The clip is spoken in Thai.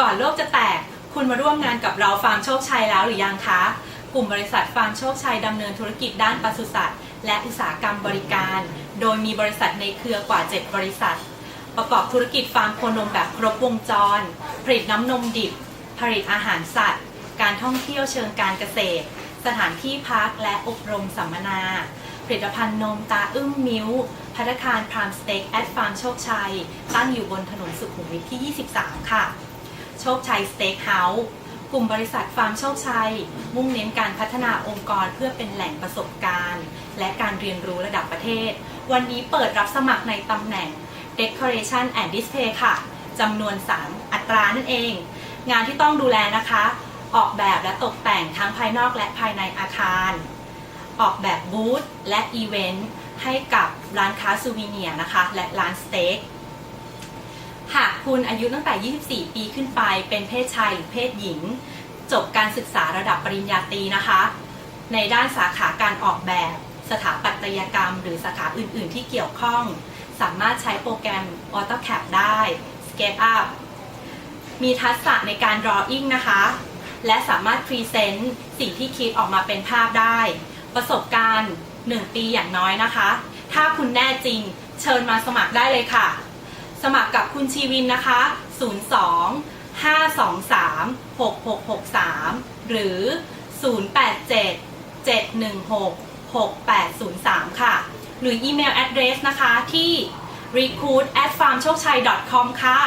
ก่อนโลกจะแตก คุณมาร่วมงานกับเราฟาร์มโชคชัยแล้วหรือยังคะ กลุ่มบริษัทฟาร์มโชคชัยดำเนินธุรกิจด้านปศุสัตว์และอุตสาหกรรมบริการ โดยมีบริษัทในเครือกว่า 7 บริษัท ประกอบธุรกิจฟาร์มโคนมแบบครบวงจร ผลิตน้ำนมดิบ ผลิตอาหารสัตว์ การท่องเที่ยวเชิงการเกษตร สถานที่พักและอบรมสัมมนา ผลิตภัณฑ์นมตาอึ้งมิ้วพัฒคารพรามสเต็กแอดฟาร์มโชคชัย ตั้งอยู่บนถนนสุขุมวิทที่ 23 ค่ะ โชคชัยสเต็กเฮาส์กลุ่มบริษัทฟาร์มโชคชัย มุ่งเน้นการพัฒนาองค์กรเพื่อเป็นแหล่งประสบการณ์ และการเรียนรู้ระดับประเทศ วันนี้เปิดรับสมัครในตำแหน่ง Decoration and Display ค่ะจำนวน 3 อัตรานั่นเอง งานที่ต้องดูแลนะคะ ออกแบบและตกแต่งทั้งภายนอกและภายในอาคาร ออกแบบบูธและอีเวนต์ให้กับร้านค้าซูวีเนียนะคะ และร้านสเต็ก คุณอายุตั้งแต่ 24 ปีขึ้นไป เป็นเพศชายหรือเพศหญิง จบการศึกษาระดับปริญญาตรีนะคะ ในด้านสาขาการออกแบบ สถาปัตยกรรม หรือสาขาอื่น ๆ ที่เกี่ยวข้อง สามารถใช้โปรแกรม AutoCAD ได้ SketchUp มีทักษะในการ drawing นะคะ และสามารถพรีเซนต์สิ่งที่คิดออกมาเป็นภาพได้ ประสบการณ์ 1 ปีอย่างน้อยนะคะ ถ้าคุณแน่จริง เชิญมาสมัครได้เลยค่ะ มัครกับคุณชีวินนะคะ 02 523 6663 หรือ 087 716 6803 ค่ะ หรืออีเมลแอดเดรสนะคะที่ recruit at farmchokchai com ค่ะ